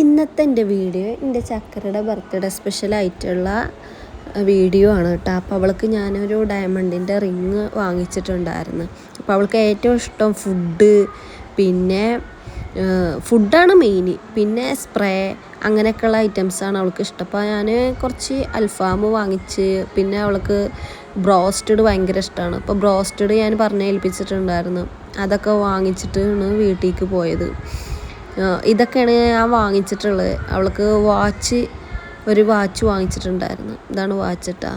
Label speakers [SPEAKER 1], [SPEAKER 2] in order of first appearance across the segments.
[SPEAKER 1] ഇന്നത്തെ എന്റെ വീഡിയോ എന്റെ ചക്കരയുടെ ബർത്ത്ഡേ സ്പെഷ്യലായിട്ടുള്ള വീഡിയോ ആണ് കേട്ടോ. അപ്പോൾ അവൾക്ക് ഞാനൊരു ഡയമണ്ടിന്റെ റിങ് വാങ്ങിച്ചിട്ടുണ്ടായിരുന്നു. അപ്പോൾ അവൾക്ക് ഏറ്റവും ഇഷ്ടം ഫുഡ് പിന്നെ ഫുഡാണ് മെയിൻ പിന്നെ സ്പ്രേ അങ്ങനെയൊക്കെയുള്ള ഐറ്റംസാണ് അവൾക്ക് ഇഷ്ടം. അപ്പോൾ ഞാൻ കുറച്ച് അൽഫാം വാങ്ങിച്ച് പിന്നെ അവൾക്ക് ബ്രോസ്റ്റഡ് ഭയങ്കര ഇഷ്ടമാണ് അപ്പോൾ ബ്രോസ്റ്റഡ് ഞാൻ പറഞ്ഞ് ഏൽപ്പിച്ചിട്ടുണ്ടായിരുന്നു അതൊക്കെ വാങ്ങിച്ചിട്ടാണ് വീട്ടിലേക്ക് പോയത്. ഇതൊക്കെയാണ് ഞാൻ വാങ്ങിച്ചിട്ടുള്ളത്. അവൾക്ക് വാച്ച് ഒരു വാച്ച് വാങ്ങിച്ചിട്ടുണ്ടായിരുന്നു. ഇതാണ് വാച്ച് ഇട്ടാ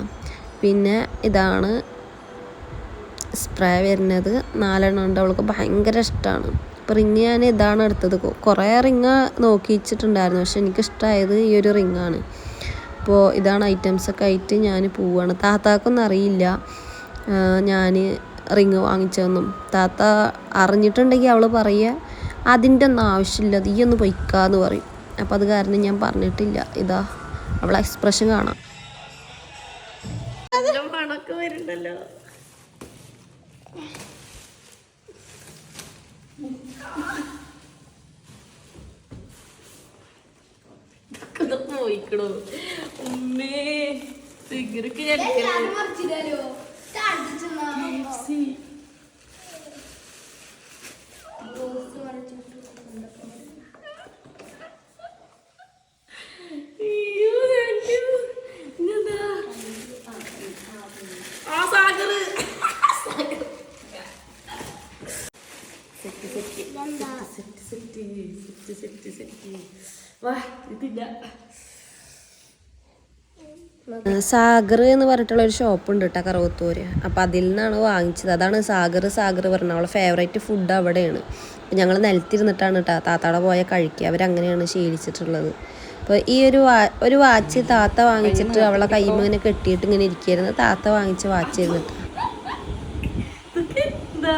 [SPEAKER 1] പിന്നെ ഇതാണ് സ്പ്രേ വരുന്നത്. നാലെണ്ണം ഉണ്ട്. അവൾക്ക് ഭയങ്കര ഇഷ്ടമാണ് അപ്പോൾ റിങ് ഞാൻ ഇതാണ് എടുത്തത്. കുറേ റിങ് നോക്കിച്ചിട്ടുണ്ടായിരുന്നു പക്ഷെ എനിക്കിഷ്ടമായത് ഈ ഒരു റിങ്ങാണ് അപ്പോൾ ഇതാണ് ഐറ്റംസൊക്കെ ആയിട്ട് ഞാൻ പോവുകയാണ് താത്താക്കൊന്നും അറിയില്ല. ഞാൻ റിങ് വാങ്ങിച്ചതെന്നും. താത്ത അറിഞ്ഞിട്ടുണ്ടെങ്കിൽ അവൾ പറയുക അതിന്റെ ഒന്നും ആവശ്യമില്ല നീ ഒന്ന് പൊയ്ക്കാന്ന് പറയും. അപ്പോൾ അത് കാരണം ഞാൻ പറഞ്ഞിട്ടില്ല. ഇതാ അവളെ എക്സ്പ്രഷൻ കാണാം.
[SPEAKER 2] മണക്ക് വരുന്നുണ്ടല്ലോ. പോയിക്കണോ ഉമ്മേ സിഗരറ്റ് ഞാൻ ആ Sagar set set set set set set വാ
[SPEAKER 1] സാഗർ എന്ന് പറഞ്ഞിട്ടുള്ള ഒരു ഷോപ്പ് ഉണ്ട് കേട്ടോ കറവത്തൂര്. അപ്പോൾ അതിൽ നിന്നാണ് വാങ്ങിച്ചത്. അതാണ് സാഗർ സാഗർ പറഞ്ഞ അവളെ ഫേവറേറ്റ് ഫുഡ് അവിടെയാണ്. ഞങ്ങൾ നിലത്തിരുന്നിട്ടാണ് കേട്ടോ താത്താടെ പോയ കഴിക്കുക. അവരങ്ങനെയാണ് ശീലിച്ചിട്ടുള്ളത്. അപ്പോൾ ഈ ഒരു വാ ഒരു വാച്ച് താത്ത വാങ്ങിച്ചിട്ട് അവളെ കൈമ ഇങ്ങനെ കെട്ടിയിട്ട് ഇങ്ങനെ ഇരിക്കുകയായിരുന്നു താത്ത വാങ്ങിച്ച വാച്ച് ആയിരുന്നു
[SPEAKER 2] എന്താ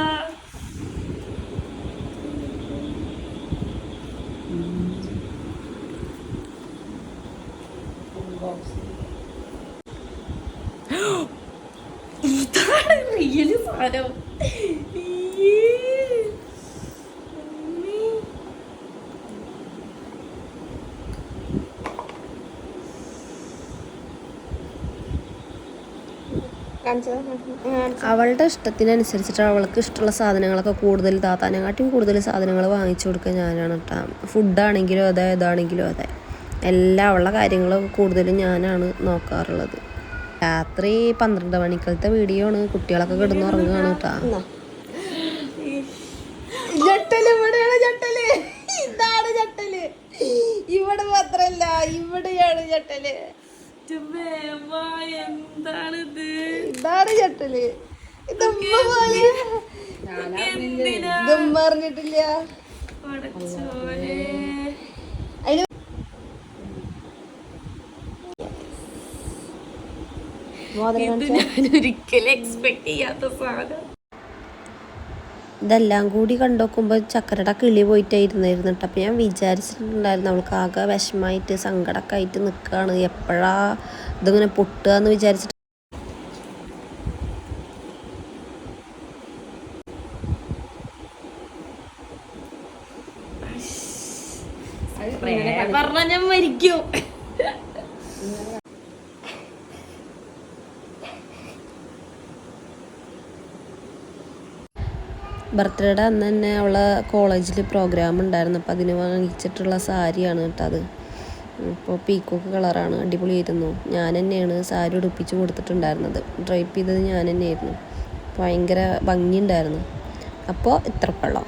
[SPEAKER 2] ഇതാണ് റിയൽ സാധനം.
[SPEAKER 1] അവളുടെ ഇഷ്ടത്തിനനുസരിച്ചിട്ട് അവൾക്ക് ഇഷ്ടമുള്ള സാധനങ്ങളൊക്കെ കൂടുതൽ താത്താനെക്കാട്ടിയും കൂടുതൽ സാധനങ്ങൾ വാങ്ങിച്ചു കൊടുക്കുക ഞാനാണ് കേട്ടോ. ഫുഡാണെങ്കിലും അതെ ഇതാണെങ്കിലും അതെ. എല്ലാ അവളുടെ കാര്യങ്ങളും കൂടുതലും ഞാനാണ് നോക്കാറുള്ളത്. രാത്രി പന്ത്രണ്ട് മണിക്കലത്തെ വീഡിയോ ആണ്. കുട്ടികളൊക്കെ കിടന്ന് ഉറങ്ങുകയാണ് കേട്ടോ.
[SPEAKER 2] ജട്ടൽ ഇവിടെയാണ് ജട്ടൽ ഇതാണ് ജട്ടൽ ഇവിടെ മാത്രല്ല ഇവിടെയാണ് ജട്ടൽ എന്താണിത്?
[SPEAKER 1] ഇതാണ് ചട്ടൽ
[SPEAKER 2] ഇതും
[SPEAKER 1] ഇതൊന്നും
[SPEAKER 2] ഇത് ഞാൻ ഒരിക്കലും എക്സ്പെക്ട് ചെയ്യാത്ത സാധനം.
[SPEAKER 1] ഇതെല്ലാം കൂടി കണ്ടോക്കുമ്പോൾ ചക്കരയുടെ കിളി പോയിട്ടായിരുന്നായിരുന്നു കേട്ടോ അപ്പോൾ ഞാൻ വിചാരിച്ചിട്ടുണ്ടായിരുന്നു അവൾക്ക് ആകെ വിഷമമായിട്ട് സങ്കടമൊക്കെ ആയിട്ട് നിൽക്കുകയാണ് എപ്പോഴാ ഇതിങ്ങനെ പൊട്ടുക എന്ന് വിചാരിച്ചിട്ട്
[SPEAKER 2] പറഞ്ഞ ഞാൻ മരിക്കും.
[SPEAKER 1] ബർത്ത്ഡേയുടെ അന്ന് തന്നെ അവളെ കോളേജിൽ പ്രോഗ്രാം ഉണ്ടായിരുന്നു. അപ്പോൾ അതിന് വാങ്ങിച്ചിട്ടുള്ള സാരിയാണ് കേട്ടോ അത്. ഇപ്പോൾ പീക്കോക്ക് കളറാണ് അടിപൊളിയായിരുന്നു. ഞാൻ തന്നെയാണ് സാരി ഉടുപ്പിച്ച് കൊടുത്തിട്ടുണ്ടായിരുന്നത്. ഡ്രൈപ്പ് ചെയ്തത് ഞാൻ തന്നെയായിരുന്നു. ഭയങ്കര ഭംഗിയുണ്ടായിരുന്നു. അപ്പോൾ ഇത്രക്കുള്ള